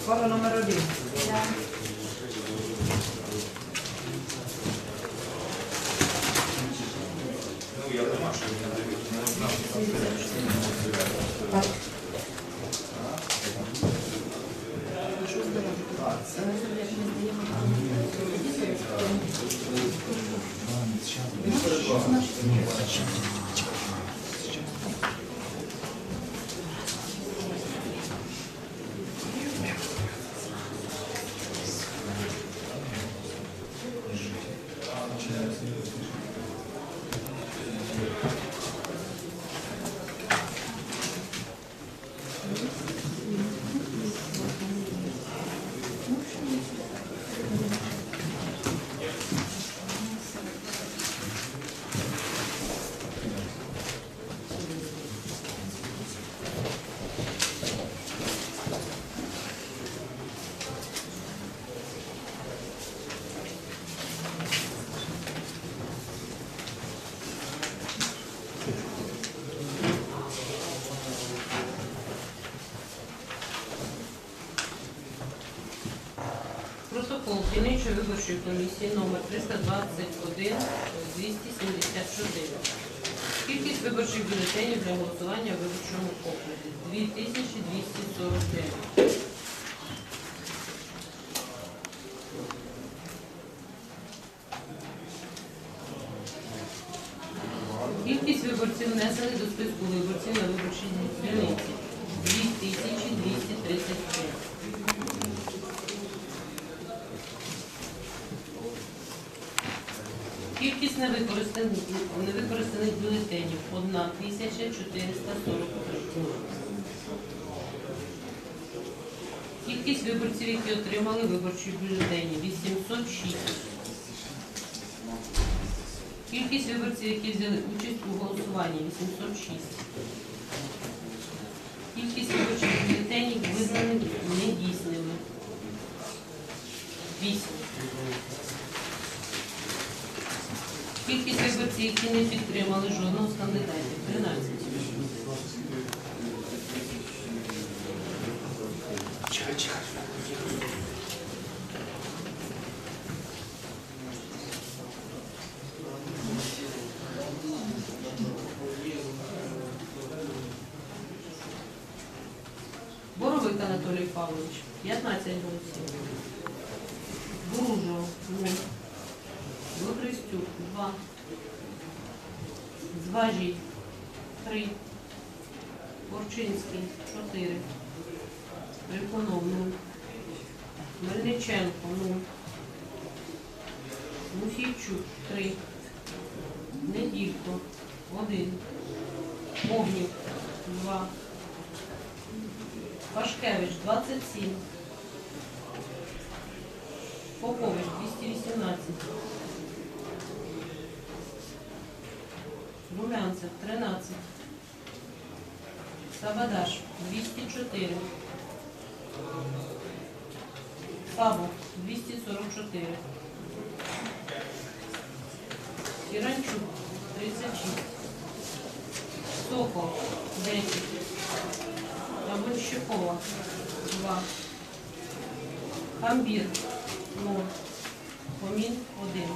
Uchwała numer 1. Протокол дільничої виборчої комісії номер 321 274. Кількість виборчих бюлетенів для голосування в виборчому окрузі 2249. Кількість виборців внесених до списку виборців на виборчій дільниці 2233. Кількість невикористаних, невикористаних бюлетенів 1443. Кількість виборців, які отримали виборчі бюлетені 806. Кількість виборців, які взяли участь у голосуванні 806. Кількість виборчих бюлетенів визнаних недійсними 8. Кількість виборців, які не підтримали жодного з кандидатів. 13. Боровик Анатолій Павлович. 15 голосів. Буружов 0. Лукристюк 2. Зважій 3. Корчинський 4. Трифонов 0. Мельниченко 0. Мусійчук 3. Неділько 1. Огнів 2. Пашкевич 27. Попович Румянцев 13. Сабадаш 204. Сабов 244. Іранчук 36. Сокол 10. Табунщикова 2. Хамбір 0. Комін 1.